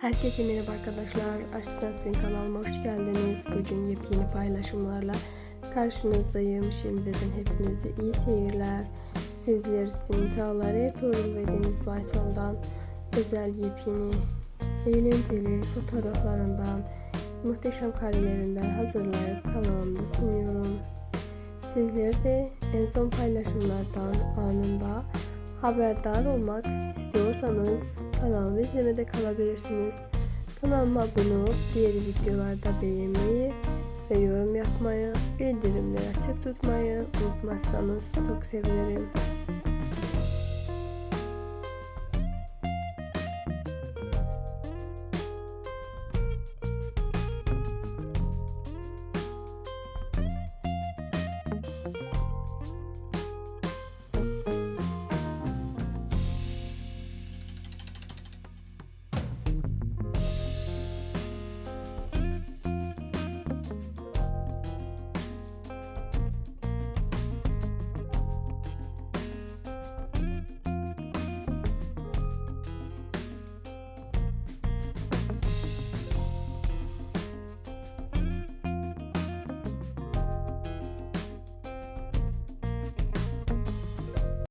Herkese merhaba arkadaşlar. Açtansın kanalıma hoş geldiniz. Bugün yepyeni paylaşımlarla karşınızdayım. Şimdiden hepinize iyi seyirler. Sizler için Çağlar Ertuğrul ve Deniz Baysal'dan özel yepyeni eğlenceli fotoğraflarından muhteşem karelerinden hazırlayıp kanalımda sunuyorum. Sizler de en son paylaşımlardan anında haberdar olmak istiyorsanız kanalımı izlemede kalabilirsiniz. Kanalıma abone olup diğer videolarda beğenmeyi ve yorum yapmayı, bildirimleri açık tutmayı unutmazsanız çok sevinirim.